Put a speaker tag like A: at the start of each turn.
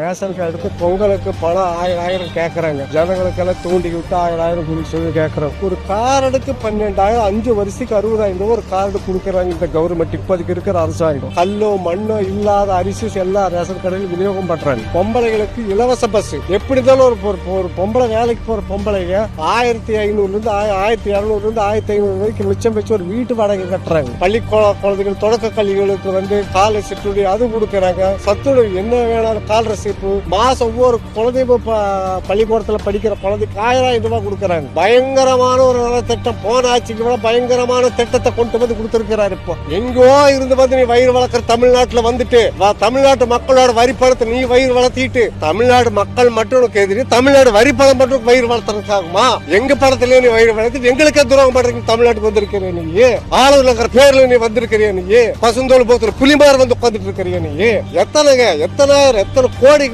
A: Ration கார்டுக்கு பொங்கலுக்கு பணம் ஆயிரம் ஆயிரம் கேட்கறாங்க ஜனங்களுக்கெல்லாம் தூண்டி விட்டு ஆயிரம் ஆயிரம் கொடுக்க சொல்லி கேட்குறாங்க ஒரு கார்டுக்கு பன்னெண்டாயிரம் அஞ்சு வருஷத்துக்கு அறுபதாயிரம் ரூபாய் ஒரு கார்டு கொடுக்குறாங்க இந்த கவர்மெண்ட் இப்போதைக்கு இருக்கிற அரசாங்கம். கல்லோ மண்ணோ இல்லாத அரிசி எல்லா ரேஷன் கடையில் விநியோகம் பண்றாங்க. பொம்பளைகளுக்கு இலவச பஸ் எப்படி இருந்தாலும் ஒரு ஒரு- பொம்பளை வேலைக்கு போற பொம்பளைங்க ஆயிரத்தி ஐநூறுல இருந்து ஆயிரத்தி இரநூறுல இருந்து ஆயிரத்தி ஐநூறு வரைக்கும் மிச்சம் வச்சு ஒரு வீட்டு வாடகை கட்டுறாங்க. பள்ளி குழ- குழந்தைகள் தொடக்க கல்விகளுக்கு வந்து காலை சிற்றுடி அது கொடுக்குறாங்க. சத்துணவு என்ன வேணாலும் கால் ரசிப்பு மாசம் ஒவ்வொரு குழந்தையும் பள்ளிக்கூடத்துல படிக்கிற குழந்தைக்கு ஆயிரம் ரூபாய் கொடுக்கறாங்க. பயங்கரமான ஒரு நலத்திட்டம். போன ஆட்சிக்கு விட பயங்கரமான திட்டத்தை கொண்டு வந்து கொடுத்திருக்கிறாரு இப்போ. எங்கோ இருந்து வந்து நீ வயிறு வளர்க்குற தமிழ்நாட்டுல வந்துட்டு தமிழ்நாட்டு மக்களோட வரி பணத்தை நீ வயிறு வளர்த்திட்டு தமிழ்நாடு மக்கள் மட்டும் உனக்கு எதிரி தமிழ்நாடு வரி பணம் மட்டும் வயிறு வளர்த்துறதுக்காகுமா? எங்க பணத்திலேயே நீ வயிறு வளர்த்து எங்களுக்கே துரோகம் பண்றீங்க தமிழ்நாட்டுக்கு வந்திருக்கிற நீ ஆளுநர் இருக்கிற பேர்ல நீ வந்திருக்கிறிய நீ பசுந்தோல் போத்துல புலிமார் வந்து உட்காந்துட்டு இருக்கிறிய நீ எத்தனைங்க எத்தனை எத்தனை கோடி